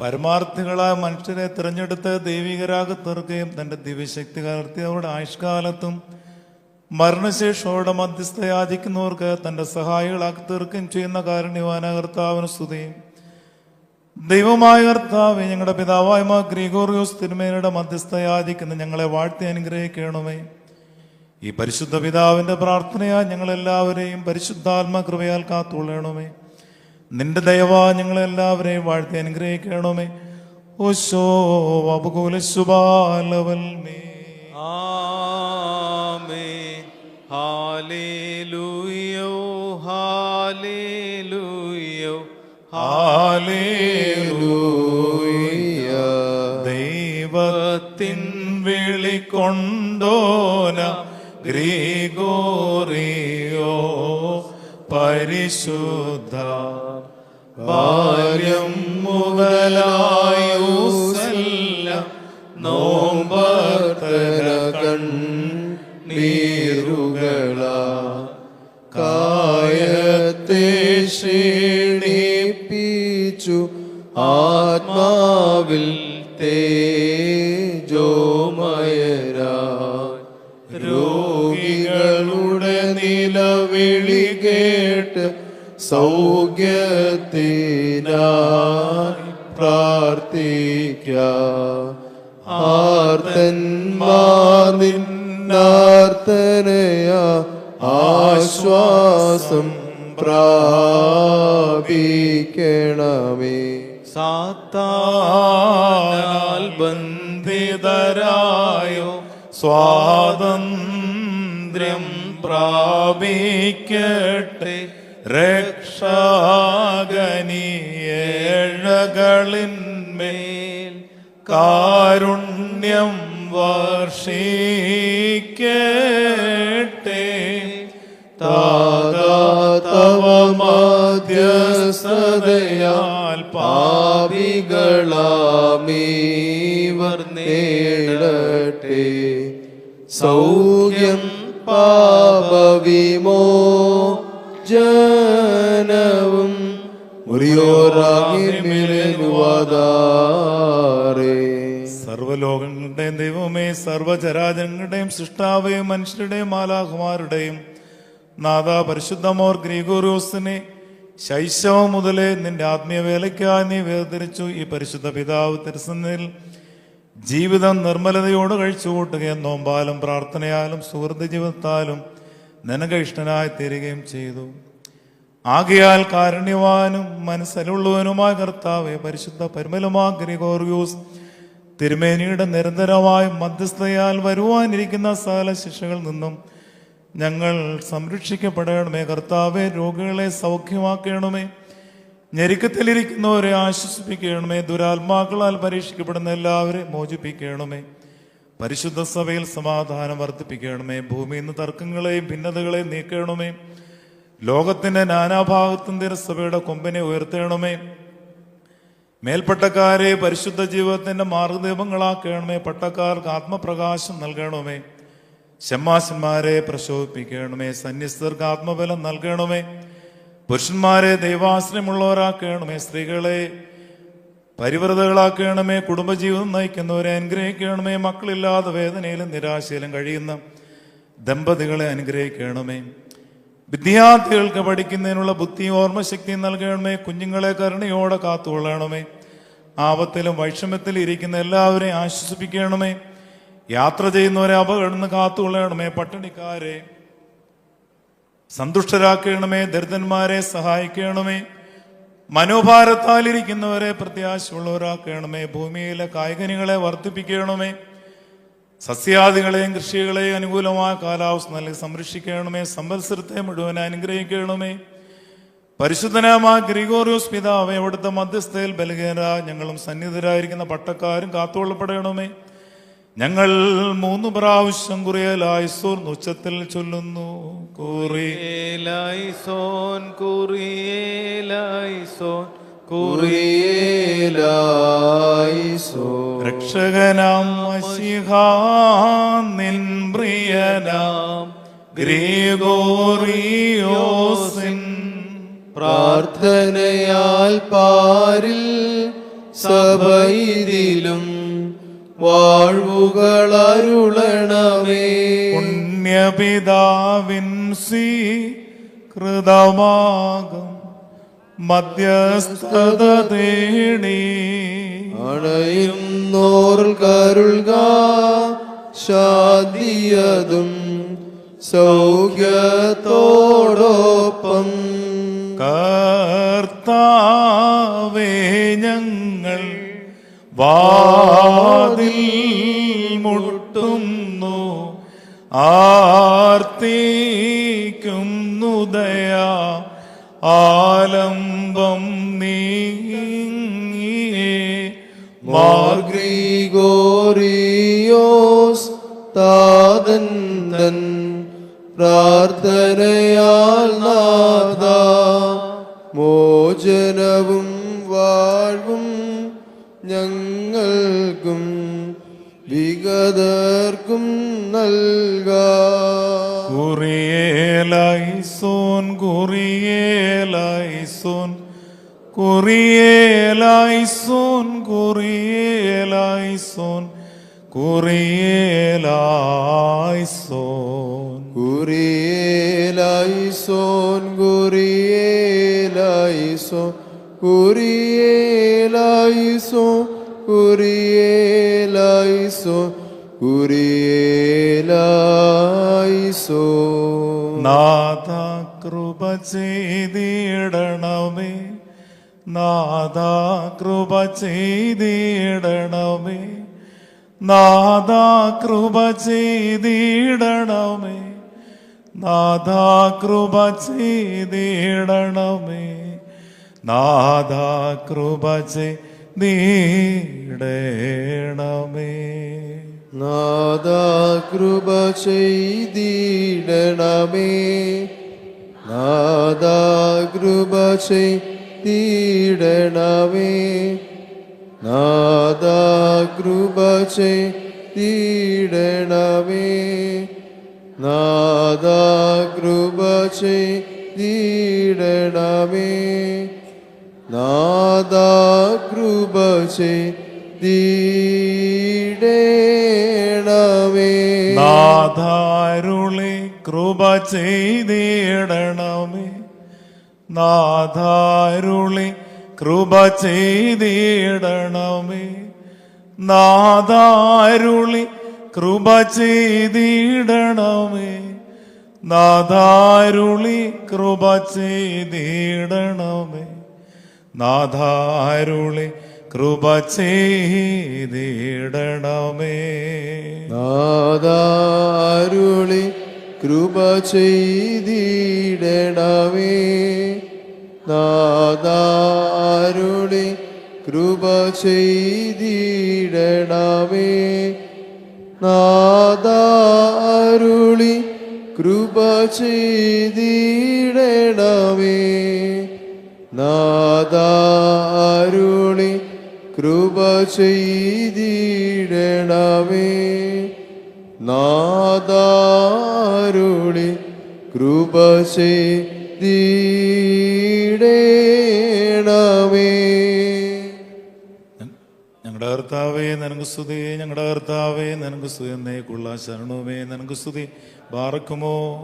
പരമാർത്ഥികളായ മനുഷ്യരെ തിരഞ്ഞെടുത്ത് ദൈവികരാകെ തീർക്കുകയും തന്റെ ദിവ്യശക്തി കലർത്തി അവരുടെ ആയുഷ്കാലത്തും മരണശേഷോടെ മധ്യസ്ഥ യാചിക്കുന്നവർക്ക് തന്റെ സഹായികളാക്കി തീർക്കുകയും ചെയ്യുന്ന കാരുണ്യവാന കർത്താവിന് സ്തുതിയും ദൈവമായ കർത്താവ് ഞങ്ങളുടെ പിതാവായ മാ ഗ്രിഗോറിയോസ് തിരുമേനയുടെ മധ്യസ്ഥയാചിക്കുന്ന ഞങ്ങളെ വാഴ്ത്തി അനുഗ്രഹിക്കണമേ. ഈ പരിശുദ്ധ പിതാവിന്റെ പ്രാർത്ഥനയാ ഞങ്ങളെല്ലാവരെയും പരിശുദ്ധാത്മ കൃപയാൽ കാത്തുകൊള്ളണമേ. നിന്റെ ദയവാ ഞങ്ങളെല്ലാവരെയും വാഴ്ത്തി അനുഗ്രഹിക്കണമേ. ഓശോ അപകൂല ശുഭാലവൽമേ. ആമേൻ. ഹാലേലൂയോ ഹാലേലൂയോ. ഹാലേലൂയ ദൈവത്തിൻ വിളിക്കൊണ്ടോന ഗ്രീഗോറിയോ പരിശുദ്ധ ഭാര്യം ആത്മാവിൽ തേജോമയരാ രോഗികളുടെ നിലവിളി കേട്ട് സൗഖ്യത്തിനായി പ്രാർത്ഥിക്ക. ആർത്തന്മാർ നിന്നാർത്തനയാ ആശ്വാസം പ്രാപിക്കണമേ. സാത്താനാൽ ബന്ധിതരായോ സ്വാതന്ത്ര്യം പ്രാപിക്കട്ടെ. രക്ഷാഗനിയേഴകളിന്മേൽ കാരുണ്യം വർഷിക്കട്ടെ. താതാതവ മധ്യസ്ഥതയാൽ പാപികളാമീവർ നേടട്ടെ. സൗഖ്യം പാപവിമോ ജനവും സർവലോകങ്ങളുടെയും ദൈവമേ സർവചരാജങ്ങളുടെയും സൃഷ്ടാവേയും മനുഷ്യരുടെയും മാലാഹുമാരുടെയും നാഥ പരിശുദ്ധമോർ ഗ്രീഗോറിയോസിനെ ശൈശവം മുതലേ നിന്റെ ആത്മീയ വേലയ്ക്കായി നീ വേർതിരിച്ചു ഈ പരിശുദ്ധ പിതാവ് തിരുസന്നിൽ ജീവിതം നിർമ്മലതയോട് കഴിച്ചു കൂട്ടുകയും നോമ്പാലും പ്രാർത്ഥനയാലും സുഹൃത്ത് ജീവിതത്താലും നിനക്ക് ഇഷ്ടനായി തീരുകയും ചെയ്തു. ആകയാൽ കാരുണ്യവാനും മനസ്സലുള്ളവനുമായ കർത്താവെ പരിശുദ്ധ പരിമലമാ ഗ്രിഗോറിയൂസ് തിരുമേനിയുടെ നിരന്തരമായ മധ്യസ്ഥയാൽ വരുവാനിരിക്കുന്ന സകല ശിക്ഷകളിൽ നിന്നും ഞങ്ങൾ സംരക്ഷിക്കപ്പെടണമേ. കർത്താവെ രോഗികളെ സൗഖ്യമാക്കണമേ. ഞെരുക്കത്തിലിരിക്കുന്നവരെ ആശ്വസിപ്പിക്കണമേ. ദുരാത്മാക്കളാൽ പരീക്ഷിക്കപ്പെടുന്ന എല്ലാവരെയും മോചിപ്പിക്കണമേ. പരിശുദ്ധ സഭയിൽ സമാധാനം വർദ്ധിപ്പിക്കണമേ. ഭൂമിയിൽ നിന്ന് തർക്കങ്ങളെയും ഭിന്നതകളെയും നീക്കണമേ. ലോകത്തിന്റെ നാനാഭാഗത്തും തിരസഭയുടെ കൊമ്പിനെ ഉയർത്തണമേ. മേൽപ്പട്ടക്കാരെ പരിശുദ്ധ ജീവിതത്തിന്റെ മാർഗദീപങ്ങളാക്കണമേ പട്ടക്കാർക്ക് ആത്മപ്രകാശം നൽകണമേ. ശമ്മാശന്മാരെ പ്രശോഭിപ്പിക്കണമേ സന്യസ്തർക്ക് ആത്മബലം നൽകണമേ. പുരുഷന്മാരെ ദൈവാശ്രയമുള്ളവരാക്കണമേ സ്ത്രീകളെ പരിവൃതകളാക്കണമേ കുടുംബജീവിതം നയിക്കുന്നവരെ അനുഗ്രഹിക്കണമേ മക്കളില്ലാതെ വേദനയിലും നിരാശയിലും കഴിയുന്ന ദമ്പതികളെ അനുഗ്രഹിക്കണമേ. വിദ്യാർത്ഥികൾക്ക് പഠിക്കുന്നതിനുള്ള ബുദ്ധിയും ഓർമ്മശക്തിയും നൽകണമേ കുഞ്ഞുങ്ങളെ കരുണയോടെ കാത്തുകൊള്ളണമേ. ആപത്തിലും വൈഷമ്യത്തിലും ഇരിക്കുന്ന എല്ലാവരെയും ആശ്വസിപ്പിക്കണമേ. യാത്ര ചെയ്യുന്നവരെ അപകടം കാത്തുകൊള്ളണമേ പട്ടിണിക്കാരെ. സന്തുഷ്ടരാക്കണമേ ദരിദ്രന്മാരെ സഹായിക്കണമേ. മനോഭാരത്താലിരിക്കുന്നവരെ പ്രത്യാശയുള്ളവരാക്കണമേ. ഭൂമിയിലെ കായികനികളെ വർദ്ധിപ്പിക്കണമേ. സസ്യാദികളെയും കൃഷികളെയും അനുകൂലമായ കാലാവസ്ഥ നൽകി സംരക്ഷിക്കണമേ. സമ്പത്സരത്തെ മുഴുവൻ അനുഗ്രഹിക്കണമേ. പരിശുദ്ധനമായ ഗ്രിഗോറിയോസ് പിതാവ് അവിടുത്തെ മധ്യസ്ഥയിൽ ബലഹീന ഞങ്ങളും സന്നിധരായിരിക്കുന്ന പട്ടക്കാരും കാത്തുകൊള്ളപ്പെടണമേ. ഞങ്ങൾ മൂന്ന് പ്രാവശ്യം കുറിയലായുസൂർ ഉച്ചത്തിൽ ചൊല്ലുന്നു. കുറി കുറിയേലായിസോൻ കുറിയേലായിസോൻ കുറിയേലായിസോ രക്ഷകനാം നിൻ പ്രിയനാം ഗ്രീഗോറിയോസിൻ. പ്രാർത്ഥനയാൽ പാരിൽ സഭയിലും വാഴ്വുകളരുളണമേ. പുണ്യപിതാവിൻ സി കൃതമാകും മധ്യസ്ഥത തേടി. അണയുന്നോർ കരുൾക ശാദിയതും സൗഖ്യത്തോടൊപ്പം. കർത്താവേ ഞങ്ങൾ വാതിൽ മുട്ടുന്നു ആർത്തിക്കുന്നു ദയാ ആലംബം നീങ്ങിയേ. മാർഗ്രിഗോറിയോസ് താതന്തൻ പ്രാർത്ഥനയാൽ നാഥ മോചനവും വിഗതർക്കും നൽകാ. കുറിയേലൈസോൻ കുറിയേലൈസോൻ കുറിയേലൈസോൻ കുറിയേലൈസോൻ കുറിയേലൈസോൻ. കുറിയേലായിസോൻ കുറിയേലായിസോൻ കുറിയേലായിസോൻ കുറിയേലായിസോൻ നാഥ കൃപ ചെയ്തിടണമേ നാഥ കൃപ ചെയ്തിടണമേ നാഥ കൃപ ചെയ്തിടണമേ നാഥ കൃപ ചെയ്തിടണമേ നാഥ കൃപ ചെയ്തിടണമേ നാദ കൃപ ചെയ്തിടണമേ നാദാ കൃപ ചെയ്തിടണമേ നാദാ കൃപ ചെയ്തിടണമേ നാദാ കൃപ ചെയ്തിടണമേ നാദാ കൃപ ചെയ്തിടണമേ കൃപ ചെയ്തിടണമേ. നാഥാരുളി കൃപ ചെയ്തിടണമേ. നാദാരുളി കൃപ ചെയ്തിടണമേ. നാദാരുളി കൃപ ചെയ്തിടണമേ. നാഥാരുളി കൃപ ചെയ്തിടണമേ. നാദാരുളി കൃപ ചെയ്തിടണമേ. നാദാരുളി കൃപ ചെയ്തിടണമേ. നാദാരുളി കൃപ ചെയ്തിടണമേ. നാദാരുളി കൃപ ചെയ്തിടണമേ. നാദാരുളി കൃപശേ ചെയ്തിടണമേ. ഞങ്ങളുടെ കർത്താവേ നിനക്ക് സ്തുതി. ഞങ്ങളുടെ കർത്താവേ നിനക്ക് സ്തുതി. എന്നേക്കുള്ള ശരണവുമേ നിനക്ക് സ്തുതി. ബാറക്കുമോ?